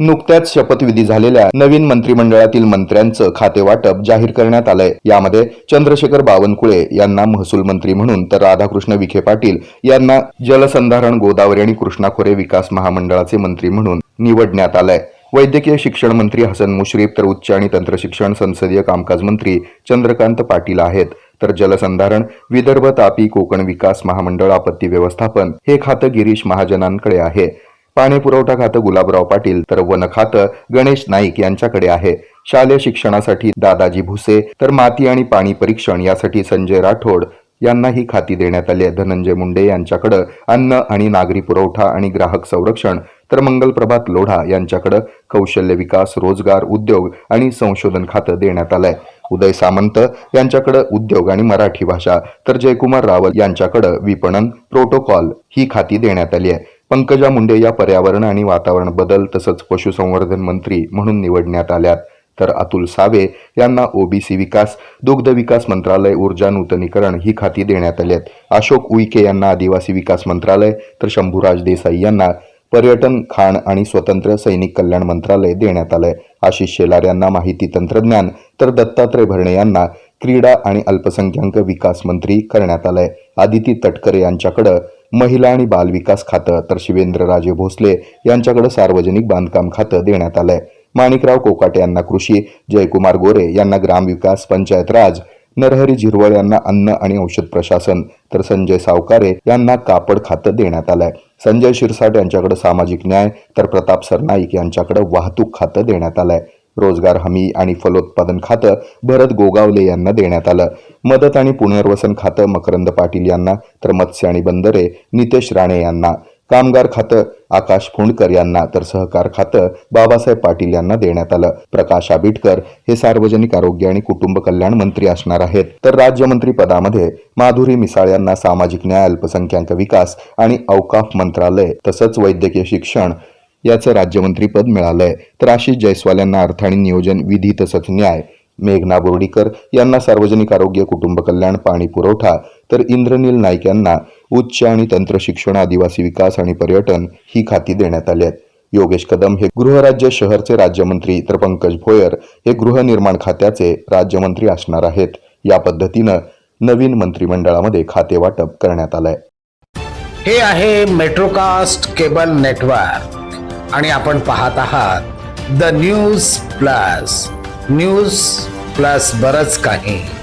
नुकत्याच शपथविधी झालेल्या नवीन मंत्रिमंडळातील मंत्र्यांचं खातेवाटप जाहीर करण्यात आलंय. यामध्ये चंद्रशेखर बावनकुळे यांना महसूल मंत्री म्हणून तर राधाकृष्ण विखे पाटील यांना जलसंधारण गोदावरी आणि कृष्णा खोरे विकास महामंडळाचे मंत्री म्हणून निवडण्यात आलंय. वैद्यकीय शिक्षण मंत्री हसन मुश्रीफ तर उच्च आणि तंत्रशिक्षण संसदीय कामकाज मंत्री चंद्रकांत पाटील आहेत. तर जलसंधारण विदर्भ तापी कोकण विकास महामंडळ आपत्ती व्यवस्थापन हे खातं गिरीश महाजनांकडे आहे. पाणी पुरवठा खातं गुलाबराव पाटील तर वन खातं गणेश नाईक यांच्याकडे आहे. शालेय शिक्षणासाठी दादाजी भुसे तर माती आणि पाणी परीक्षण यासाठी संजय राठोड यांना ही खाती देण्यात आली आहे. धनंजय मुंडे यांच्याकडं अन्न आणि नागरी पुरवठा आणि ग्राहक संरक्षण तर मंगलप्रभात लोढा यांच्याकडं कौशल्य विकास रोजगार उद्योग आणि संशोधन खातं देण्यात आलंय. उदय सामंत यांच्याकडं उद्योग आणि मराठी भाषा तर जयकुमार रावल यांच्याकडं विपणन प्रोटोकॉल ही खाती देण्यात आली आहे. पंकजा मुंडे या पर्यावरण आणि वातावरण बदल तसंच पशुसंवर्धन मंत्री म्हणून निवडण्यात आल्यात. तर अतुल सावे यांना ओबीसी विकास दुग्ध विकास मंत्रालय ऊर्जा नूतनीकरण ही खाती देण्यात आली आहेत अशोक उईके यांना आदिवासी विकास मंत्रालय तर शंभूराज देसाई यांना पर्यटन खाण आणि स्वतंत्र सैनिक कल्याण मंत्रालय देण्यात आलंय. आशिष शेलार यांना माहिती तंत्रज्ञान तर दत्तात्रय भरणे यांना क्रीडा आणि अल्पसंख्याक विकास मंत्री करण्यात आलंय. आदिती तटकरे यांच्याकडं महिला आणि बाल विकास खातं तर शिवेंद्रराजे भोसले यांच्याकडे सार्वजनिक बांधकाम खातं देण्यात आलंय. माणिकराव कोकाटे यांना कृषी जयकुमार गोरे यांना ग्रामविकास पंचायत राज नरहरी झिरवळ यांना अन्न आणि औषध प्रशासन तर संजय सावकारे यांना कापड खातं देण्यात आलंय. संजय शिरसाट यांच्याकडे सामाजिक न्याय तर प्रताप सरनाईक यांच्याकडे वाहतूक खातं देण्यात आलंय. रोजगार हमी आणि फलोत्पादन खातं भरत गोगावले यांना देण्यात आलं. मदत आणि पुनर्वसन खातं मकरंद पाटील यांना तर मत्स्य आणि बंदरे नितेश राणे यांना कामगार खातं आकाश फुंडकर यांना तर सहकार खातं बाबासाहेब पाटील यांना देण्यात आलं. प्रकाश आबिटकर हे सार्वजनिक आरोग्य आणि कुटुंब कल्याण मंत्री असणार आहेत. तर राज्यमंत्री पदामध्ये माधुरी मिसाळ यांना सामाजिक न्याय अल्पसंख्याक विकास आणि अवकाफ मंत्रालय तसंच वैद्यकीय शिक्षण याचं राज्यमंत्रीपद मिळालंय. तर आशिष जयस्वाल यांना अर्थ आणि नियोजन विधी तसंच न्याय मेघना बोर्डीकर यांना सार्वजनिक आरोग्य कुटुंब कल्याण पाणी पुरवठा तर इंद्रनील नाईक यांना उच्च आणि तंत्र शिक्षण आदिवासी विकास आणि पर्यटन ही खाती देण्यात आली आहेत. योगेश कदम हे गृहराज्य शहरचे राज्यमंत्री तर पंकज भोयर हे गृहनिर्माण खात्याचे राज्यमंत्री असणार आहेत. या पद्धतीनं नवीन मंत्रिमंडळामध्ये खाते वाटप करण्यात आलंय. हे आहे मेट्रोकास्ट केबल नेटवर्क आणि आपण पाहत आहात the news plus. News plus बरच काही.